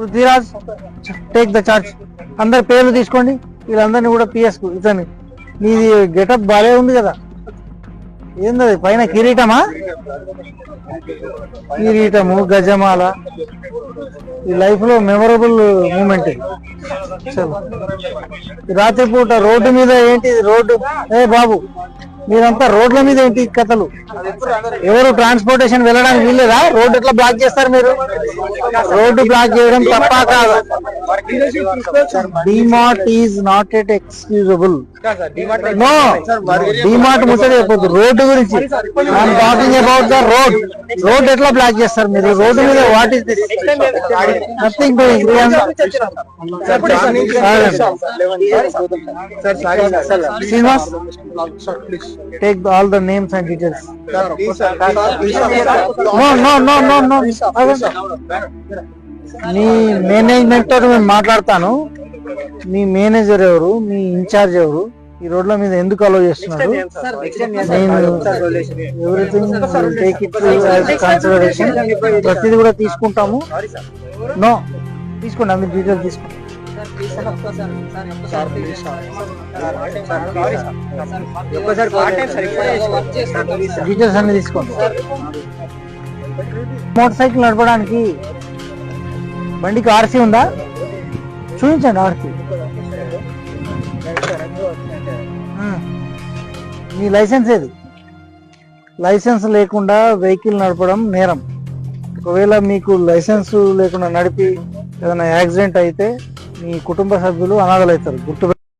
Prithviraj take the charge అందరి పేర్లు తీసుకోండి. వీళ్ళందరినీ కూడా పిఎస్ ఇతని నీది గెటప్ బాగా ఉంది కదా. ఏంది పైన కిరీటమా? కిరీటము గజమాల. ఈ లైఫ్లో మెమరబుల్ మూమెంట్ చలో. రాత్రిపూట రోడ్డు మీద ఏంటి? రోడ్డు ఏ బాబు మీరంతా రోడ్ల మీద ఏంటి కథలు? ఎవరు ట్రాన్స్పోర్టేషన్ వెళ్ళడానికి వీల్లేదా? రోడ్డు ఎట్లా బ్లాక్ చేస్తారు మీరు? రోడ్డు బ్లాక్ చేయడం తప్ప కాదు? DMart is not at excusable no DMart ముచ్చట చెప్పొద్దు. రోడ్డు గురించి. I'm talking about the road road ఎట్లా బ్లాక్ చేస్తారు మీరు? రోడ్డు మీద what is this nothing doing Srinivas take all the names and details no no no no no మీ మేనేజ్మెంట్తో మేము మాట్లాడతాను మీ మేనేజర్ ఎవరు? మీ ఇన్ఛార్జ్ ఎవరు? ఈ రోడ్ల మీద ఎందుకు అలో చేస్తున్నారు? నేను ఎవ్రీథింగ్ టేక్ ఇట్ కన్సిడరేషన్ ప్రతిదీ కూడా తీసుకుంటాము. నో తీసుకోండి తీసుకోండి. డీటెయిల్స్ అన్ని తీసుకోండి. మోటార్ సైకిల్ నడపడానికి బండికి ఆర్సీ ఉందా? చూపించండి ఆర్సీ మీ లైసెన్స్ ఏది? లైసెన్స్ లేకుండా వెహికల్ నడపడం నేరం. ఒకవేళ మీకు లైసెన్స్ లేకుండా నడిపి ఏదైనా యాక్సిడెంట్ అయితే మీ కుటుంబ సభ్యులు అనాథలు అవుతారు గుర్తు